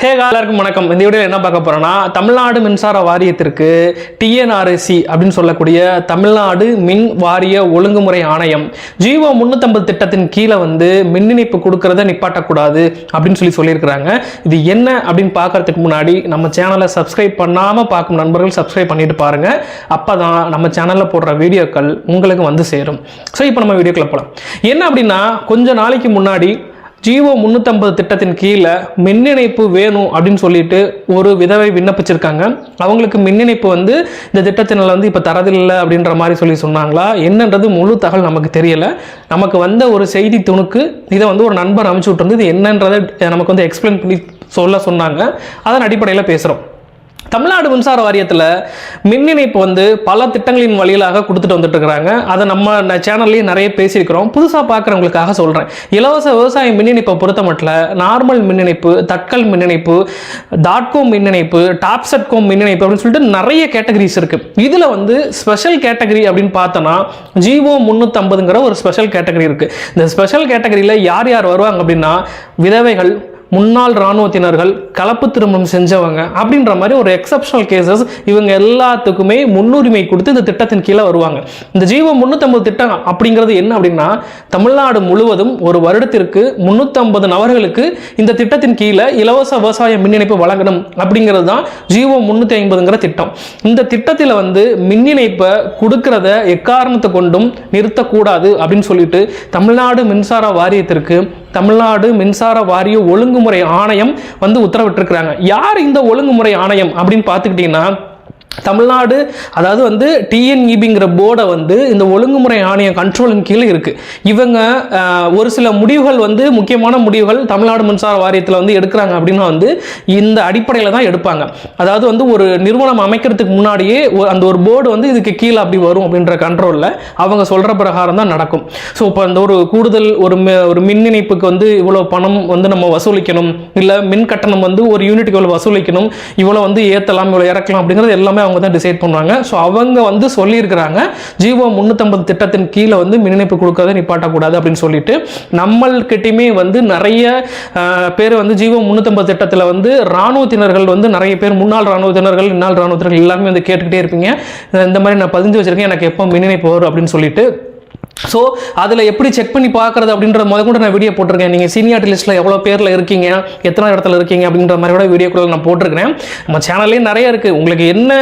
ஹே எல்லாருக்கும் வணக்கம். இந்த வீடியோவில் என்ன பார்க்க போகிறோன்னா தமிழ்நாடு மின்சார வாரியத்திற்கு டிஎன்ஆர்எஸ்சி அப்படின்னு சொல்லக்கூடிய தமிழ்நாடு மின் வாரிய ஒழுங்குமுறை ஆணையம் ஜீவோ முன்னூற்றம்பது திட்டத்தின் கீழே வந்து மின் இணைப்பு கொடுக்கறத நிப்பாட்டக்கூடாது அப்படின்னு சொல்லி சொல்லியிருக்கிறாங்க. இது என்ன அப்படின்னு பார்க்கறதுக்கு முன்னாடி நம்ம சேனலை சப்ஸ்கிரைப் பண்ணாமல் பார்க்கும் நண்பர்கள் சப்ஸ்கிரைப் பண்ணிட்டு பாருங்க. அப்பதான் நம்ம சேனலில் போடுற வீடியோக்கள் உங்களுக்கு வந்து சேரும். ஸோ இப்போ நம்ம வீடியோக்களை போகலாம் என்ன அப்படின்னா கொஞ்ச நாளைக்கு முன்னாடி ஜீவோ முந்நூற்றம்பது திட்டத்தின் கீழே மின் இணைப்பு வேணும் அப்படின்னு சொல்லிட்டு ஒரு விதவை விண்ணப்பிச்சிருக்காங்க. அவங்களுக்கு மின் இணைப்பு வந்து இந்த திட்டத்தினால் வந்து இப்போ தரதில்லை அப்படின்ற மாதிரி சொல்லி சொன்னாங்களா? என்னன்றது முழு தகவல் நமக்கு தெரியலை. நமக்கு வந்த ஒரு செய்தி துணுக்கு இதை வந்து ஒரு நண்பர் அனுப்பிச்சு விட்டுருந்து இது என்னன்றதை நமக்கு வந்து எக்ஸ்பிளைன் பண்ணி சொல்ல சொன்னாங்க. அதன் அடிப்படையில் பேசுகிறோம் தமிழ்நாடு மின்சார வாரியத்தில் மின் இணைப்பு வந்து பல திட்டங்களின் வழியிலாக கொடுத்துட்டு வந்துட்டு இருக்கிறாங்க அதை நம்ம சேனல்லையே நிறைய பேசியிருக்கிறோம். புதுசாக பார்க்குறவங்களுக்காக சொல்கிறேன் இலவச விவசாய மின் இணைப்பை பொறுத்த மட்டும் நார்மல் மின் இணைப்பு தட்கல் மின் இணைப்பு டாட்கோம் மின் இணைப்பு டாப்செட்காம் மின் இணைப்பு அப்படின்னு சொல்லிட்டு நிறைய கேட்டகரிஸ் இருக்குது இதில் வந்து ஸ்பெஷல் கேட்டகரி அப்படின்னு பார்த்தோன்னா ஜிஓ முந்நூற்றம்பதுங்கிற ஒரு ஸ்பெஷல் கேட்டகரி இருக்குது இந்த ஸ்பெஷல் கேட்டகரியில் யார் யார் வருவாங்க அப்படின்னா விதவைகள் முன்னாள் இராணுவத்தினர்கள் கலப்பு திருமணம் செஞ்சவங்க அப்படின்ற மாதிரி ஒரு எக்ஸப்ஷனல் கேசஸ் இவங்க எல்லாத்துக்குமே முன்னுரிமை கொடுத்து இந்த திட்டத்தின் கீழே வருவாங்க. இந்த ஜீவோ முந்நூற்றம்பது திட்டம் அப்படிங்கிறது என்ன அப்படின்னா தமிழ்நாடு முழுவதும் ஒரு வருடத்திற்கு முந்நூற்றம்பது நபர்களுக்கு இந்த திட்டத்தின் கீழே இலவச விவசாய மின் இணைப்பு வழங்கணும் அப்படிங்கிறது தான் ஜீவோ முந்நூற்றி ஐம்பதுங்கிற திட்டம். இந்த திட்டத்தில் வந்து மின் இணைப்பை கொடுக்கறத எக்காரணத்தை கொண்டும் நிறுத்தக்கூடாது அப்படின்னு சொல்லிட்டு தமிழ்நாடு மின்சார வாரியத்திற்கு தமிழ்நாடு மின்சார வாரிய ஒழுங்குமுறை ஆணையம் வந்து உத்தரவிட்டிருக்கிறாங்க. யார் இந்த ஒழுங்குமுறை ஆணையம் அப்படின்னு பார்த்துக்கிட்டிங்கன்னா தமிழ்நாடு அதாவது வந்து டிஎன்இபிங்கிற போர்டை வந்து இந்த ஒழுங்குமுறை ஆணைய கண்ட்ரோலின் கீழே இருக்குது இவங்க ஒரு சில முடிவுகள் வந்து முக்கியமான முடிவுகள் தமிழ்நாடு மின்சார வாரியத்தில் வந்து எடுக்கிறாங்க அப்படின்னா வந்து இந்த அடிப்படையில் தான் எடுப்பாங்க. அதாவது வந்து ஒரு நிறுவனம் அமைக்கிறதுக்கு முன்னாடியே அந்த ஒரு போர்டு வந்து இதுக்கு கீழே அப்படி வரும் அப்படின்ற கண்ட்ரோலில் அவங்க சொல்கிற பிரகாரம் தான் நடக்கும். ஸோ இப்போ அந்த ஒரு கூடுதல் ஒரு மி- ஒரு மின் இணைப்புக்கு வந்து இவ்வளோ பணம் வந்து நம்ம வசூலிக்கணும் இல்லை மின் கட்டணம் வந்து ஒரு யூனிட்டுக்கு இவ்வளோ வசூலிக்கணும் இவ்வளோ வந்து ஏற்றலாம் இவ்வளோ இறக்கலாம் அப்படிங்கிறது எல்லாமே அவங்க தான் டிசைட் பண்ணுவாங்க ஸோ அவங்க வந்து சொல்லியிருக்கிறாங்க ஜீவோ முந்நூற்றம்பது திட்டத்தின் கீழே வந்து மின் இணைப்பு கொடுக்கறத நிப்பாட்டக்கூடாது அப்படின்னு சொல்லிட்டு நம்மள்கிட்டயுமே வந்து நிறைய பேர் வந்து ஜீவோ முந்நூற்றம்பது திட்டத்தில் வந்து இராணுவத்தினர்கள் வந்து நிறைய பேர் முன்னாள் இராணுவத்தினர்கள் இன்னால் இராணுவத்தினர்கள் எல்லாமே வந்து கேட்டுக்கிட்டே இருப்பீங்க. இந்த மாதிரி நான் பதிஞ்சு வச்சிருக்கேன் எனக்கு எப்போ மின் இணைப்பு வரும் அப்படின்னு சொல்லிட்டு ஸோ அதில் எப்படி செக் பண்ணி பார்க்குறது அப்படின்ற முத கூட நான் வீடியோ போட்டிருக்கேன். நீங்கள் சீனியாரிட்டி லிஸ்ட்டில் எவ்வளோ பேரில் இருக்கீங்க எத்தனை இடத்துல இருக்கீங்க அப்படின்ற மாதிரி கூட வீடியோக்குள்ள நான் போட்டிருக்கிறேன். நம்ம சேனல்லே நிறைய இருக்குது உங்களுக்கு என்ன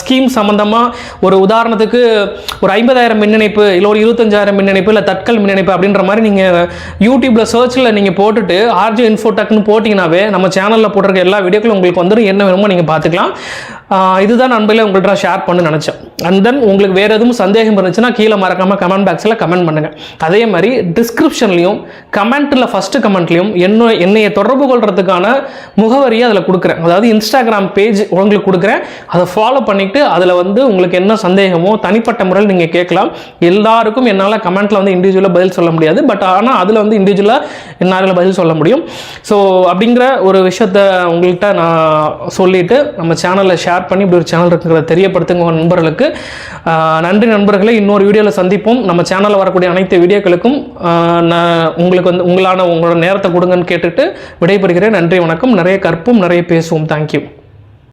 ஸ்கீம் சம்மந்தமாக ஒரு உதாரணத்துக்கு ஒரு ஐம்பதாயிரம் மின் இணைப்பு இல்லை ஒரு இருபத்தஞ்சாயிரம் மின் இணைப்பு இல்லை தட்கல் மின் இணைப்பு அப்படின்ற மாதிரி நீங்கள் யூடியூப்பில் சர்ச்சில் நீங்கள் போட்டுட்டு ஆர்ஜி இன்ஃபோடெக்னு போட்டிங்கனாவே நம்ம சேனலில் போட்டிருக்க எல்லா வீடியோக்களும் உங்களுக்கு வந்துடும் என்ன வேணுமோ நீங்கள் பார்த்துக்கலாம். இதுதான் நண்பர்களே உங்கள்கிட்ட ஷேர் பண்ணு நினச்சேன். அண்ட் தென் உங்களுக்கு வேறு எதுவும் சந்தேகம் இருந்துச்சுன்னா கீழே மறக்காமல் கமெண்ட் பாக்ஸில் கமெண்ட் பண்ணுங்கள் அதே மாதிரி டிஸ்கிரிப்ஷன்லையும் கமெண்ட்டில் ஃபஸ்ட்டு கமெண்ட்லையும் என்ன என்னைய தொடர்பு கொள்றதுக்கான முகவரியை அதில் கொடுக்குறேன். அதாவது இன்ஸ்டாகிராம் பேஜ் உங்களுக்கு கொடுக்குறேன். அதை ஃபாலோ பண்ணிவிட்டு அதில் வந்து உங்களுக்கு என்ன சந்தேகமோ தனிப்பட்ட முறையில் நீங்கள் கேட்கலாம். எல்லாருக்கும் என்னால் கமெண்ட்டில் வந்து இண்டிவிஜுவலாக பதில் சொல்ல முடியாது. பட் ஆனால் அதில் வந்து இண்டிவிஜுவலாக என்னால் பதில் சொல்ல முடியும். ஸோ அப்படிங்கிற ஒரு விஷயத்த உங்கள்கிட்ட நான் சொல்லிவிட்டு நம்ம சேனலில் ஷேர் பண்ணி இப்படி ஒரு சேனல் இருக்கிறத தெரியப்படுத்துங்க நண்பர்களுக்கு. நன்றி நண்பர்களை இன்னொரு வீடியோவில் சந்திப்போம். நம்ம சேனலில் வரக்கூடிய அனைத்து வீடியோக்களுக்கும் நான் உங்களுக்கு வந்து உங்களான உங்களோட நேரத்தை கொடுங்கன்னு கேட்டுட்டு விடைபெறுகிறேன். நன்றி வணக்கம். நிறைய கற்போம் நிறைய பேசுவோம். தேங்க்யூ